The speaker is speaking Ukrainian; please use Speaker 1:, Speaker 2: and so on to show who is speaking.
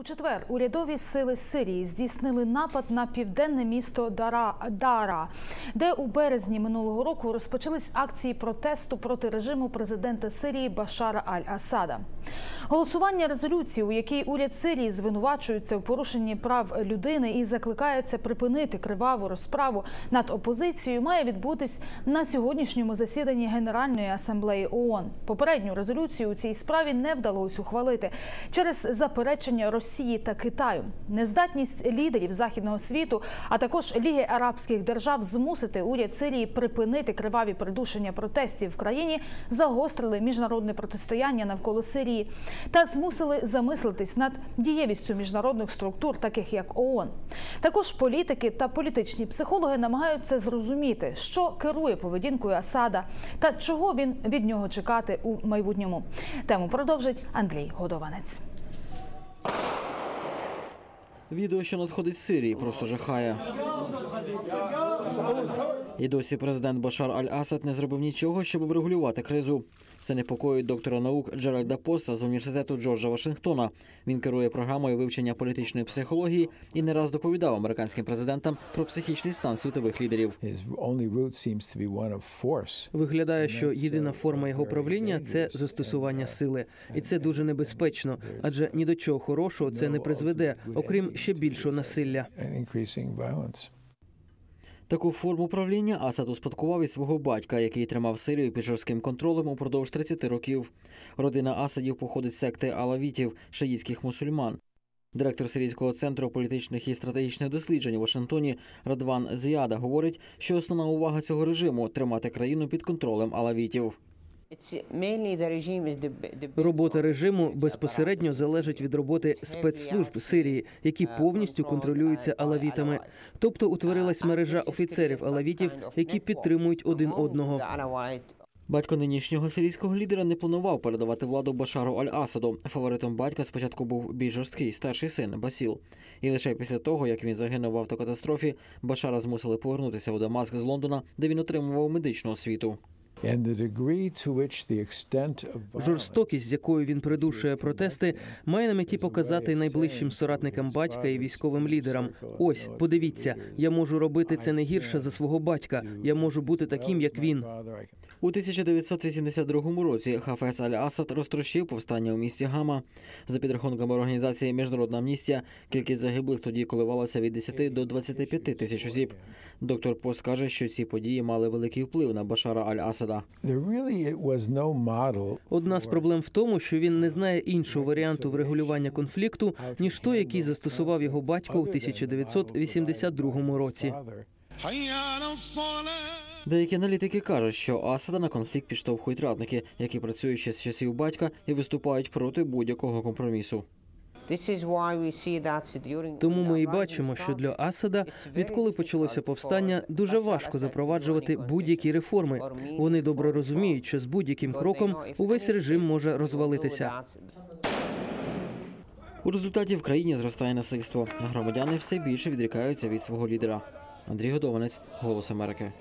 Speaker 1: У четвер урядові сили Сирії здійснили напад на південне місто Дара, Дара, де у березні минулого року розпочались акції протесту проти режиму президента Сирії Башара Аль-Асада. Голосування резолюції, у якій уряд Сирії звинувачується в порушенні прав людини і закликається припинити криваву розправу над опозицією, має відбутись на сьогоднішньому засіданні Генеральної асамблеї ООН. Попередню резолюцію у цій справі не вдалося ухвалити через заперечення Росії та Китаю. Нездатність лідерів західного світу, а також Ліги Арабських держав змусити уряд Сирії припинити криваві придушення протестів в країні загострили міжнародне протистояння навколо Сирії та змусили замислитись над дієвістю міжнародних структур, таких як ООН. Також політики та політичні психологи намагаються зрозуміти, що керує поведінкою Асада та чого він від нього чекати у майбутньому. Тему продовжить Андрій Годованець.
Speaker 2: Відео, що надходить з Сирії, просто жахає. І досі президент Башар Аль-Асад не зробив нічого, щоб врегулювати кризу. Це непокоїть доктора наук Джеральда Поста з університету Джорджа Вашингтона. Він керує програмою вивчення політичної психології і не раз доповідав американським президентам про психічний стан світових лідерів.
Speaker 3: Виглядає, що єдина форма його правління це застосування сили, і це дуже небезпечно, адже ні до чого хорошого це не призведе, окрім ще більшого насилля.
Speaker 2: Таку форму правління Асад успадкував із свого батька, який тримав Сирію під жорстким контролем упродовж 30 років. Родина Асадів походить з секти алавітів, шиїтських мусульман. Директор Сирійського центру політичних і стратегічних досліджень у Вашингтоні Радван Зіада говорить, що основна увага цього режиму тримати країну під контролем алавітів.
Speaker 3: Робота режиму безпосередньо залежить від роботи спецслужб Сирії, які повністю контролюються алавітами. Тобто утворилась мережа офіцерів алавітів, які підтримують один одного.
Speaker 2: Батько нинішнього сирійського лідера не планував передавати владу Башару Аль-Асаду. Фаворитом батька спочатку був більш жорсткий старший син Басіл. І лише після того, як він загинув в автокатастрофі, Башара змусили повернутися у Дамаск з Лондона, де він отримував медичну освіту.
Speaker 3: Жорстокість, з якою він придушує протести, має на меті показати найближчим соратникам батька і військовим лідерам. Ось, подивіться, я можу робити це не гірше за свого батька. Я можу бути таким, як він.
Speaker 2: У 1982 році Хафез Аль-Асад розтрощив повстання у місті Гама. За підрахунками організації Міжнародна амністія, кількість загиблих тоді коливалася від 10 до 25 тисяч осіб. Доктор Пост каже, що ці події мали великий вплив на Башара Аль-Асада.
Speaker 4: There really was no
Speaker 3: Одна з проблем в тому, що він не знає іншого варіанту врегулювання конфлікту, ніж той, який застосував його батько у 1982 році.
Speaker 2: Деякі аналітики кажуть, що Асада на конфлікт підштовхують радники, які працюють ще з часів батька і виступають проти будь-якого компромісу.
Speaker 3: Тому ми і бачимо, що для Асада, відколи почалося повстання, дуже важко запроваджувати будь-які реформи. Вони добре розуміють, що з будь-яким кроком увесь режим може розвалитися.
Speaker 2: У результаті в країні зростає насильство, громадяни все більше відрікаються від свого лідера. Андрій Годованець, Голос Америки.